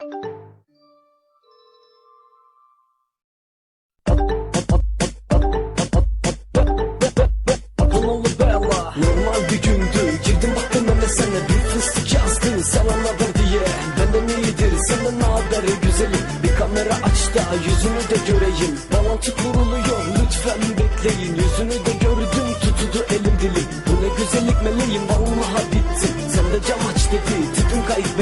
Normal bir gündü. Girdim baktım MSN'e bir fıstık yazdın Sana haber diye Benden iyidir senden ne haber? Güzelim. Bir kamera aç da yüzünü de göreyim. Bağlantı kuruluyor. Lütfen bekleyin. Yüzünü de gördüm. Tutuldu elim dilim. Bu ne güzellik meleğim? Vallahi bittim. Sen de cam aç dedi. Tipim kayıp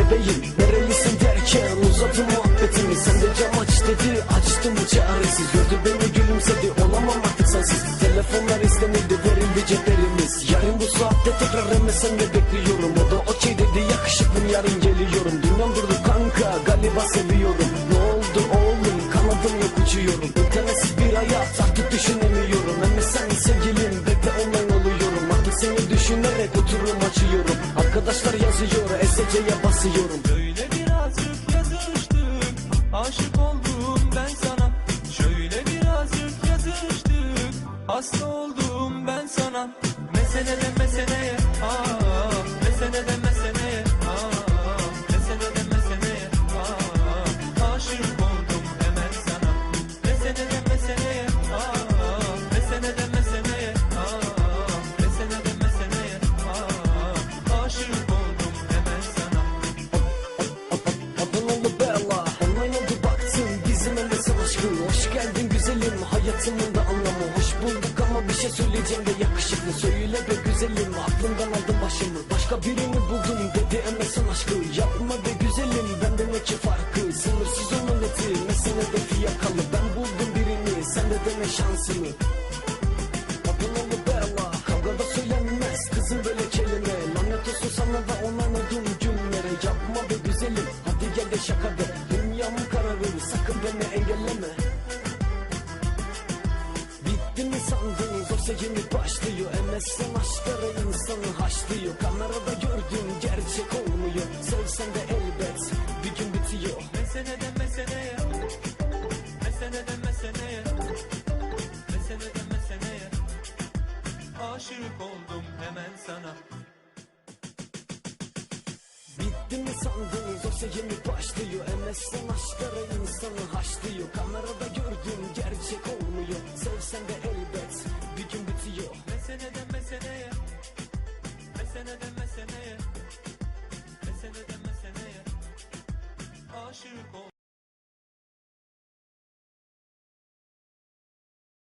derken uzadı muhabbetimi. Sen de cam aç dedi açtım çaresiz. Gördü beni gülümsedi olamam artık sensiz. Telefonlar istenildi verildi ceplerimiz. Yarın bu saatte tekrar MSN'de bekliyorum. O da okey dedi yakışıklım yarın geliyorum. Dünyam durdu kanka galiba seviyorum. Ne oldu oğlum kanadım yok uçuyorum. İnternetsiz bir hayat artık düşünemiyorum. MSN sevgilim bekle online oluyorum. Artık seni düşünerek oturum açıyorum. Arkadaşlar yazıyor SC'ye basıyorum Aşık oldum ben sana. Şöyle birazcık yazıştık. Hasta oldum ben sana. Meselede meseleye aa, güzelim hayatımın da anlamı Hoş bulduk. Ama bir şey söyleyeceğim de yakışıklı. Söyle be güzelim aklımdan aldım başımı. Başka birini buldum dedi MSN aşkı. Yapma be güzelim benden ne ki farkı? Sınırsız onun eti mesele de fiyakalı. Ben buldum birini sen de dene şansını. Adanalı Bella? Kavgada söylenmez kızım böyle kelime. Lanet olsun sana da onanadığım günlere Yapma be güzelim hadi gel de şaka de. Dünyam kararır sakın beni engelleme yoksa yeni başlıyor MSN aşklara insanı haşlıyor. Kamerada gördüğün gerçek olmuyor. Sevsen de elbet bir gün bitiyor. Meselede meseleye Meselede meseleye Meselede meseleye Aşık oldum hemen sana. Bitti mi sandınız? Yoksa yeni başlıyor. MSN aşklara insanı haşlıyor. Kamerada gördüğün gerçek olmuyor. Sevsen de Seneden meseneye Meseneden meseneye Aşık ol.